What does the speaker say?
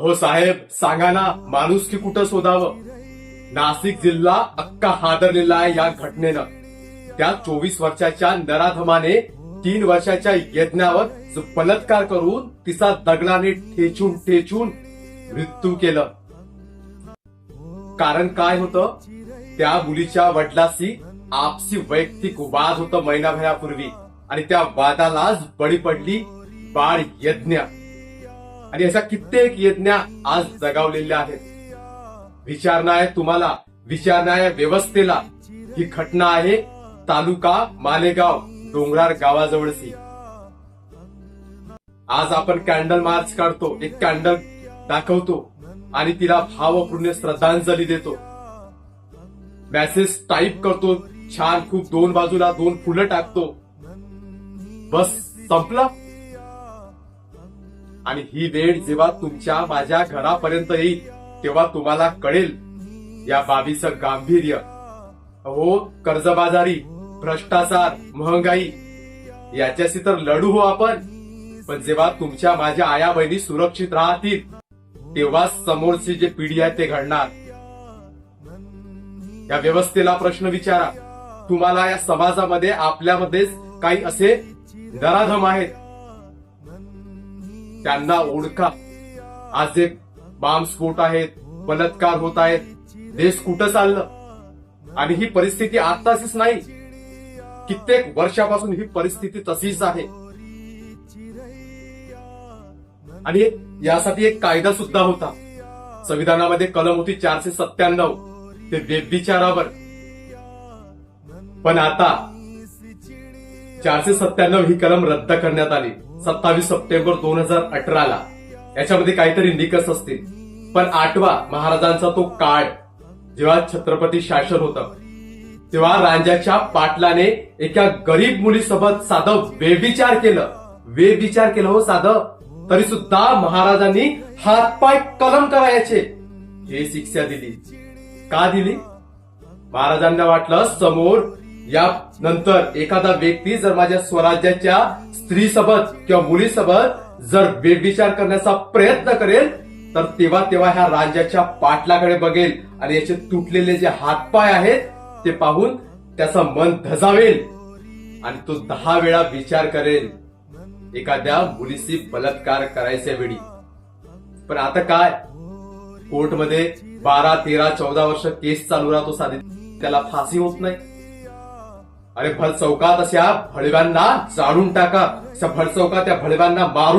अहो साहेब सांगा ना माणूस की कुठं शोधावं नाशिक जिल्हा अक्का हादरलेला आहे या घटनेनं. त्या चोवीस वर्षाच्या नराधमाने तीन वर्षाच्या यज्ञावर जो बलात्कार करून तिचा दगडाने ठेचून ठेचून मृत्यू केलं. कारण काय होतं? त्या मुलीच्या वडिलाशी आपसी वैयक्तिक वाद होत महिनाभरापूर्वी. आणि त्या वादालाच बळी पडली बाळ यज्ञ. आणि अशा कित्येक यज्ञ आज जगावलेल्या आहेत. विचारणा आहे तुम्हाला विचारणा आहे व्यवस्थेला. ही घटना आहे तालुका मालेगाव डोंगरार गावाजवळची. आज आपण कॅन्डल मार्च काढतो एक कॅन्डल दाखवतो आणि तिला भावपूर्ण श्रद्धांजली देतो. मेसेज टाईप करतो छान खूप दोन बाजूला दोन फुलं टाकतो. बस संपला? आणि ही वेळ जेव्हा तुमच्या माझ्या घरापर्यंत येईल तेव्हा तुम्हाला कळेल या बाबीचं गांभीर्य. हो कर्जबाजारी भ्रष्टाचार महंगाई याच्याशी तर लढू हो आपण. पण जेव्हा तुमच्या माझ्या आया बहिणी सुरक्षित राहतील तेव्हा समोरची जे पिढी आहे ते घडणार. या व्यवस्थेला प्रश्न विचारा. तुम्हाला या समाजामध्ये आपल्यामध्येच काही असे नराधम आहेत. त्यांना ओळखा. आज जे बॉम्बस्फोट आहेत बलात्कार होत आहेत. देश कुठं चाललं? आणि ही परिस्थिती आताचीच नाही. कित्येक वर्षापासून ही परिस्थिती तशीच आहे. आणि यासाठी एक कायदा सुद्धा होता. संविधानामध्ये कलम होती चारशे सत्त्याण्णव. ते व्यभिचारावर पण आता चारशे सत्त्याण्णव ही कलम रद्द करण्यात आली. सत्तावीस सप्टेंबर दोन हजार अठराला. याच्यामध्ये काहीतरी निकस असतील. पण आठवा महाराजांचा तो काळ जेव्हा छत्रपती शासन होतं तेव्हा रांजाच्या पाटलाने एका गरीब मुलीसोबत साधं वेविचार केलं. वेविचार केलं हो साधं. तरी सुद्धा महाराजांनी हातपाय कलम करायचे. हे शिक्षा दिली. का दिली? महाराजांना वाटलं समोर या नंतर एखादा व्यक्ती जर माझ्या स्वराज्याच्या स्त्रीसोबत किंवा मुलीसोबत जर बेविचार करण्याचा प्रयत्न करेल तर तेव्हा तेव्हा ह्या राज्याच्या पाटलाकडे बघेल आणि याचे तुटलेले जे हातपाय आहेत ते पाहून त्याचं मन धजावेल आणि तो दहा वेळा विचार करेल. एखाद्या मुलीशी बलात्कार करायच्या वेळी. पण आता काय? कोर्टमध्ये बारा तेरा चौदा वर्ष केस चालू राहतो साधी. त्याला फाशी होत नाही. अरे भर चौकात अशा भडव्यांना जाळून टाका. अशा भर चौकात त्या भडव्यांना मारून